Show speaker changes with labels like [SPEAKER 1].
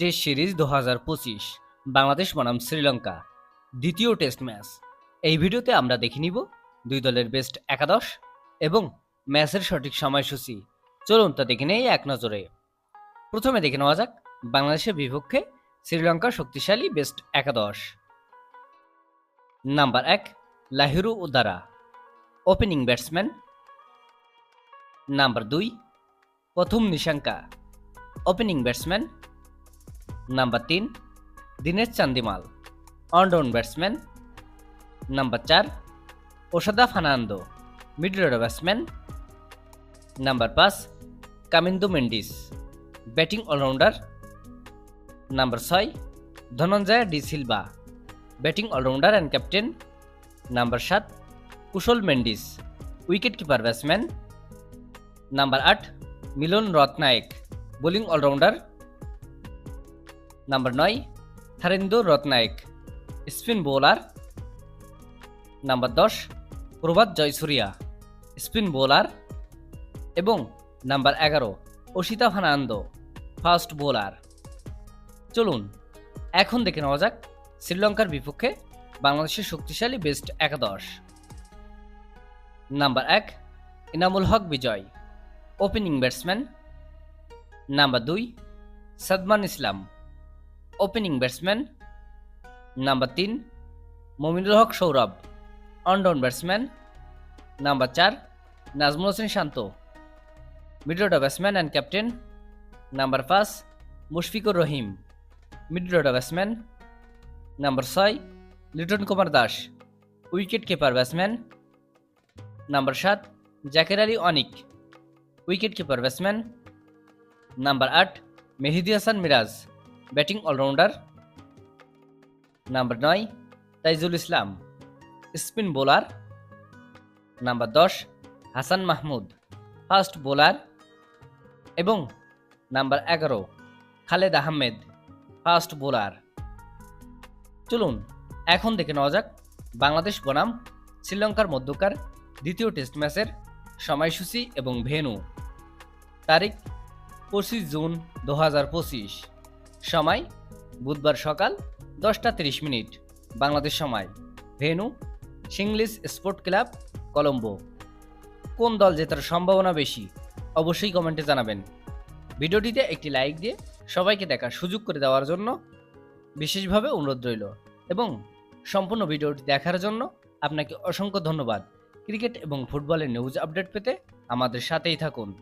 [SPEAKER 1] Test series দু হাজার পঁচিশ। বাংলাদেশ বনাম শ্রীলঙ্কা। দ্বিতীয় টেস্ট ম্যাচ। এই ভিডিওতে আমরা দেখে নিব দুই দলের বেস্ট একাদশ এবং ম্যাচের সঠিক সময়সূচি। চলুন তা দেখে নেই এক নজরে। প্রথমে দেখে নেওয়া যাক বাংলাদেশের বিপক্ষে শ্রীলঙ্কার শক্তিশালী বেস্ট একাদশ। নাম্বার এক, Lahiru Uddara opening batsman. Number দুই, Pathum Nissanka, opening batsman. Number তিন Dinesh Chandimal all round batsman number চার Oshada Fernando middle order batsman number পাঁচ Kamindu Mendis batting all rounder number ছয় Dhananjaya de Silva batting all rounder and captain number সাত Kusal Mendis wicket keeper batsman number আট Milan Rathnayake bowling all rounder number নয় Tharindu Rathnayake spin bowler number দশ Prabath Jayasuriya spin bowler এবং number এগারো Asita Fernando fast bowler চলুন এখন দেখে নেওয়া যাক শ্রীলঙ্কার বিপক্ষে বাংলাদেশের শক্তিশালী বেস্ট একাদশ। নাম্বার এক Enamul Haque Bijoy opening batsman number দুই Shadman Islam opening batsman number তিন Mominul Haque Sourav one down batsman number চার Najmul Hossain Shanto middle order batsman and captain number পাঁচ Mushfiqur Rahim middle order batsman number ছয় Liton Kumar Das wicket keeper batsman number সাত Jaker Ali Anik wicket keeper batsman number আট Mehidy Hasan Miraz batting all rounder number নয়, Taijul Islam. Spin bowler number দশ, Hasan Mahmud. Fast bowler এবং number এগারো, Khaled Ahmed. Fast bowler. চলুন, এখন দেখে নেওয়া যাক বাংলাদেশ বনাম শ্রীলঙ্কার মধ্যকার দ্বিতীয় টেস্ট ম্যাচের সময়সূচি এবং ভেন্যু। তারিখ পঁচিশ জুন দু হাজার পঁচিশ। সময়, বুধবার সকাল দশটা তিরিশ মিনিট। বাংলাদেশ সময়, venue Sinhalese sport club, Colombo. কোন দল জেতার সম্ভাবনা বেশি? অবশ্যই কমেন্টে জানাবেন। ভিডিওটিতে একটি লাইক দিয়ে সবাইকে দেখার সুযোগ করে দেওয়ার জন্য বিশেষভাবে অনুরোধ রইল এবং সম্পূর্ণ ভিডিওটি দেখার জন্য আপনাকে অসংখ্য ধন্যবাদ। ক্রিকেট এবং ফুটবলের নিউজ আপডেট পেতে আমাদের সাথেই থাকুন।